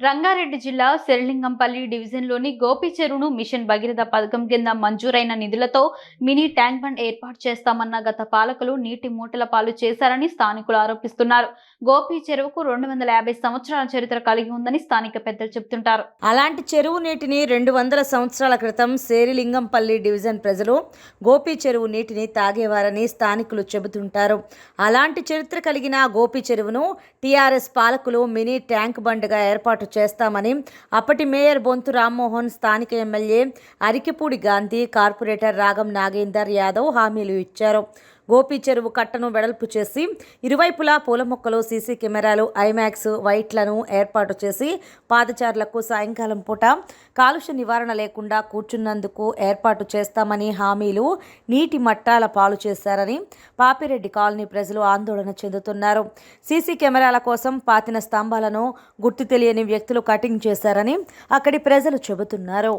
రంగారెడ్డి జిల్లా శరలింగంపల్లి డివిజన్లోని గోపి చెరువును మిషన్ భగీరథ పథకం కింద మంజూరైన నిధులతో మినీ ట్యాంక్ బండ్ ఏర్పాటు చేస్తామన్న గత పాలకులు నీటి మూటల పాలు చేశారని స్థానికులు ఆరోపిస్తున్నారు. గోపి చెరువుకు రెండు వందల యాభై సంవత్సరాల చరిత్ర కలిగి ఉందని స్థానిక పెద్దలు చెబుతుంటారు. అలాంటి చెరువు నీటిని రెండు వందల సంవత్సరాల క్రితం శేరిలింగంపల్లి డివిజన్ ప్రజలు గోపి చెరువు నీటిని తాగేవారని స్థానికులు చెబుతుంటారు. అలాంటి చరిత్ర కలిగిన గోపి చెరువును టీఆర్ఎస్ పాలకులు మినీ ట్యాంక్ బండ్గా ఏర్పాటు చేస్తామని అప్పటి మేయర్ బొంతు రామ్మోహన్ స్థానిక ఎమ్మెల్యే అరికిపూడి గాంధీ కార్పొరేటర్ రాగం నాగేందర్ యాదవ్ హామీలు ఇచ్చారు. గోపి చెరువు కట్టను వెడల్పు చేసి ఇరువైపులా పూల మొక్కలు సీసీ కెమెరాలు ఐమాక్స్ వైట్లను ఏర్పాటు చేసి పాదచారులకు సాయంకాలం పూట కాలుష్య నివారణ లేకుండా కూర్చున్నందుకు ఏర్పాటు చేస్తామని హామీలు నీటి మట్టాల పాలు చేశారని పాపిరెడ్డి కాలనీ ప్రజలు ఆందోళన చెందుతున్నారు. సీసీ కెమెరాల కోసం పాతిన స్తంభాలను గుర్తు తెలియని వ్యక్తులు కటింగ్ చేశారని అక్కడి ప్రజలు చెబుతున్నారు.